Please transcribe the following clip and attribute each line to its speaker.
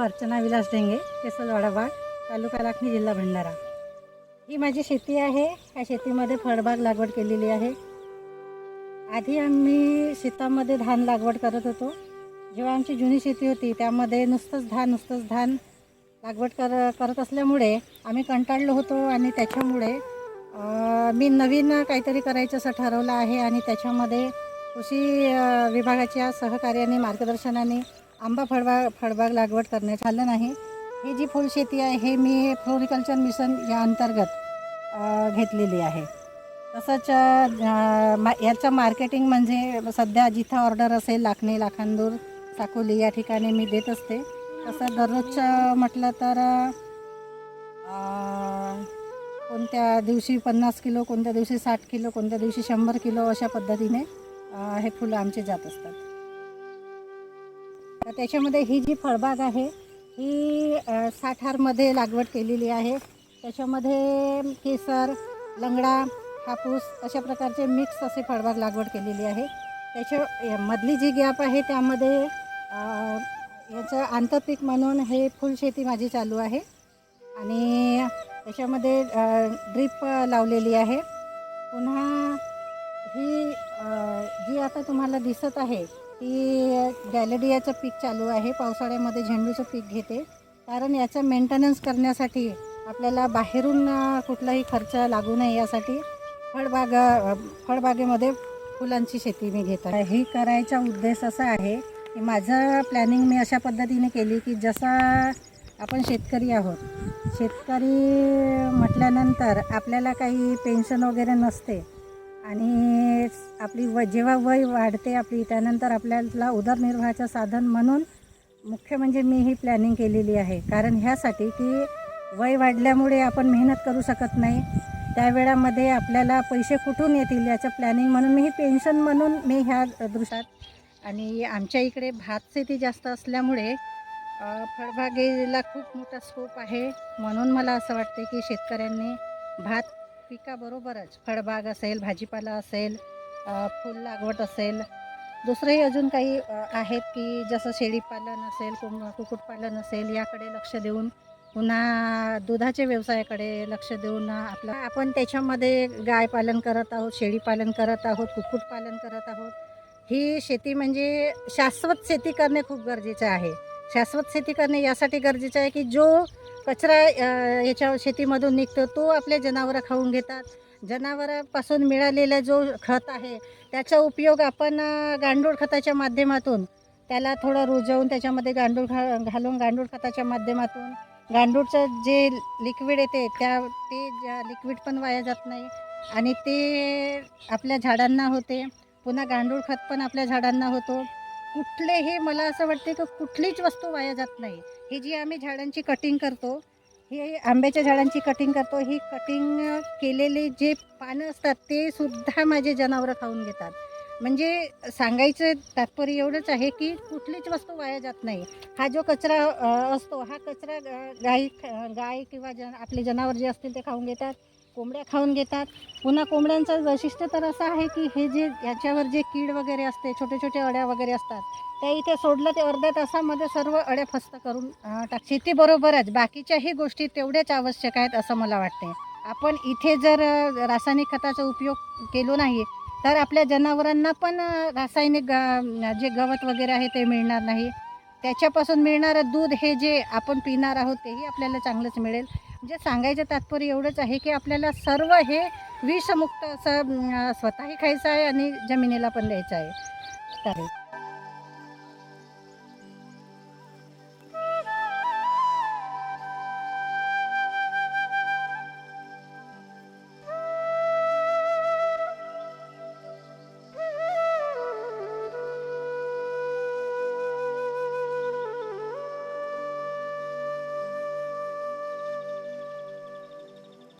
Speaker 1: नाव अर्चना विलास ढेंगे केसलवाडा बाग तालुका लाखणी जिल्हा भंडारा. ही माझी शेती आहे. या शेतीमध्ये फळबाग लागवड केलेली आहे. आधी आम्ही शेतामध्ये धान लागवड करत होतो. जेव्हा आमची जुनी शेती होती त्यामध्ये नुसतंच धान नुसतंच धान लागवड कर करत असल्यामुळे आम्ही कंटाळलो होतो आणि त्याच्यामुळे मी नवीन काहीतरी करायचं असं ठरवलं आहे आणि त्याच्यामध्ये कृषी विभागाच्या सहकार्याने मार्गदर्शनाने आंबा फळबाग फळबाग लागवड करण्यात आलं नाही. ही जी फुलशेती आहे हे मी फ्लोरिकल्चर मिशन या अंतर्गत घेतलेली आहे. तसंच मा याचं मार्केटिंग म्हणजे सध्या जिथं ऑर्डर असेल लाखणे लाखांदूर साकोली या ठिकाणी मी देत असते. तसं दररोजचं म्हटलं तर कोणत्या दिवशी पन्नास किलो कोणत्या दिवशी साठ किलो कोणत्या दिवशी शंभर किलो अशा पद्धतीने हे फुलं आमचे जात असतात. तर त्याच्यामध्ये ही जी फळबाग आहे ही अ, साठ हारमध्ये लागवड केलेली आहे. त्याच्यामध्ये केसर लंगडा हापूस अशा प्रकारचे मिक्स असे फळबाग लागवड केलेली आहे. त्याच्या मधली जी गॅप आहे त्यामध्ये याचं आंतरपीक म्हणून हे फुलशेती माझी चालू आहे. आणि त्याच्यामध्ये ड्रीप लावलेली आहे. पुन्हा ही जी आता तुम्हाला दिसत आहे ती गॅलेडियाचं पीक चालू आहे. पावसाळ्यामध्ये झेंडूचं पीक घेते. कारण याचं मेंटेनन्स करण्यासाठी आपल्याला बाहेरून कुठलाही खर्च लागू नये यासाठी फळबाग फळबागेमध्ये फुलांची शेती मी घेत आहे. हे करायचा उद्देश असा आहे की माझं प्लॅनिंग मी अशा पद्धतीने केली की जसा आपण शेतकरी आहोत शेतकरी म्हटल्यानंतर आपल्याला काही पेन्शन वगैरे नसते. आणि आपली व जेव्हा वय वाढते आपली त्यानंतर आपल्याला उदरनिर्वाहाचं साधन म्हणून मुख्य म्हणजे मी ही प्लॅनिंग केलेली आहे. कारण ह्यासाठी की वय वाढल्यामुळे आपण मेहनत करू शकत नाही. त्यावेळामध्ये आपल्याला पैसे कुठून येतील याचं प्लॅनिंग म्हणून मी ही पेन्शन म्हणून मी ह्या दृश्यात आणि आमच्या इकडे भात शेती जास्त असल्यामुळे फळबागेला खूप मोठा स्कोप आहे. म्हणून मला असं वाटते की शेतकऱ्यांनी भात पिकाबरोबरच फळबाग असेल भाजीपाला असेल फुल फूल लागवड असेल. दुसरंही अजून काही आहेत की जसं शेळीपालन असेल कोंब कुक्कुटपालन असेल याकडे लक्ष देऊन पुन्हा दुधाच्या व्यवसायाकडे लक्ष देऊन आपलं आपण त्याच्यामध्ये गाय पालन करत आहोत शेळीपालन करत आहोत कुक्कुटपालन करत आहोत. ही शेती म्हणजे शाश्वत शेती करणे खूप गरजेचं आहे. शाश्वत शेती करणे यासाठी गरजेचं आहे की जो कचरा याच्या शेतीमधून निघतो तो आपले जनावरं खाऊन घेतात. जनावरापासून मिळालेला जो खत आहे त्याचा उपयोग आपण गांडूळ खताच्या माध्यमातून त्याला थोडं रुजवून त्याच्यामध्ये गांडूळ घा घालून गांडूळ खताच्या माध्यमातून गांडूळचं जे लिक्विड येते त्या ते ज्या लिक्विड पण वाया जात नाही आणि ते आपल्या झाडांना होते. पुन्हा गांडूळ खत पण आपल्या झाडांना होतो. कुठलेही मला असं वाटते की कुठलीच वस्तू वाया जात नाही. ही जी आम्ही झाडांची कटिंग करतो हे आंब्याच्या झाडांची कटिंग करतो ही कटिंग केलेले जे पानं असतात ते सुद्धा माझे जनावरं खाऊन घेतात. म्हणजे सांगायचं तात्पर्य एवढंच आहे की कुठलीच वस्तू वाया जात नाही. हा जो कचरा असतो हा कचरा गाई गाय किंवा जन आपले जनावर जे असतील ते खाऊन घेतात. कोंबड्या खाऊन घेतात. पुन्हा कोंबड्यांचं वैशिष्ट्य तर असं आहे की हे जे याच्यावर जे कीड वगैरे असते छोटे छोटे अळ्या वगैरे असतात त्या इथे सोडलं ते अर्ध्या तासामध्ये सर्व अळ्या फस्त करून टाक शेतीबरोबरच बाकीच्याही गोष्टी तेवढ्याच आवश्यक आहेत असं मला वाटते. आपण इथे जर रासायनिक खताचा उपयोग केलो नाही तर आपल्या जनावरांना पण रासायनिक ग- जे गवत वगैरे आहे ते मिळणार नाही. त्याच्यापासून मिळणारं दूध हे जे आपण पिणार आहोत तेही आपल्याला चांगलंच मिळेल. म्हणजे सांगायचं तात्पर्य एवढंच आहे की आपल्याला सर्व हे विषमुक्त असं स्वतःही खायचं आहे आणि जमिनीला पण द्यायचं आहे. तर